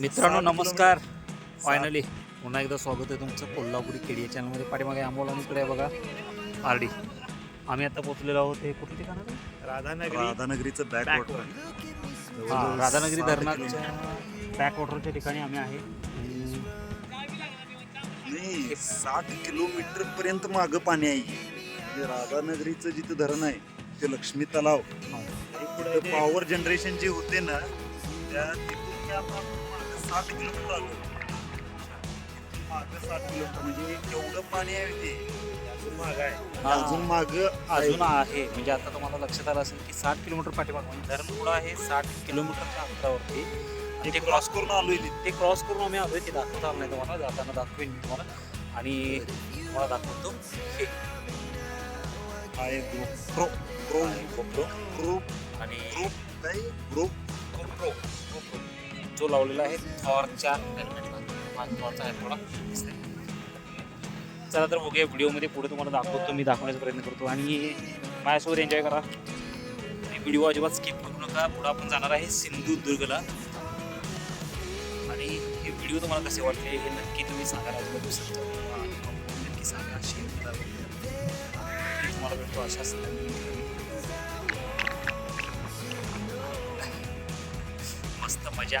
मित्रांनो नमस्कार. फायनली पुन्हा एकदा स्वागत आहे तुमचं कोल्हापुरी केडी या चॅनलमध्ये पाठीमागे आंबोला इकडे आहे बघा. आरडी. आम्ही आता पोहोचलेलो आहोत हे कुठे ठिकाण आहे? राधानगरी. राधानगरीचं बॅक वॉटर हा राधानगरी धरणाच्या बॅक वॉटरच्या ठिकाणी आम्ही आहे. नाही साठ किलोमीटर पर्यंत मागं पाणी आहे. म्हणजे राधानगरीचं जिथं धरण आहे ते लक्ष्मी तलाव. पॉवर जनरेशन जे होते ना त्या तिथून ते आपण मागं साठ किलोमीटर आलो. मागं साठ किलोमीटर म्हणजे केवढं पाणी आहे ते अजून माग आहे. हा. अजून माग अजून आहे. म्हणजे आता तुम्हाला लक्षात आलं असेल की साठ किलोमीटर पाठीमाग म्हणजे धरण पुढं आहे साठ किलोमीटरच्या अंतरावरती. आणि ते क्रॉस करून आलोय ते क्रॉस करून आम्ही आलोय. ते दाखवता आलं नाही तुम्हाला. जाताना दाखवेन मी तुम्हाला. आणि तुम्हाला दाखवतो. हे. आहे ग्रो ग्रो आहे GoPro. ग्रुप आणि ग्रुप काय ग्रुप. जो लावलेला आहे थॉरच्या हेल्मेटला थॉरचा आहे थोडा. चला तर बघूया व्हिडिओमध्ये पुढे तुम्हाला दाखवतो मी दाखवण्याचा प्रयत्न करतो. आणि माझ्यासोबत एन्जॉय करा. आणि व्हिडिओ अजिबात स्किप करू नका. पुढे आपण जाणार आहे सिंधुदुर्गला आणि हे व्हिडिओ तुम्हाला कसे वाटले हे नक्की तुम्ही सांगा. अजिबात विसरता नक्की सांगा. शेअर करा. तुम्हाला भेटतो अशाच मस्त मजा.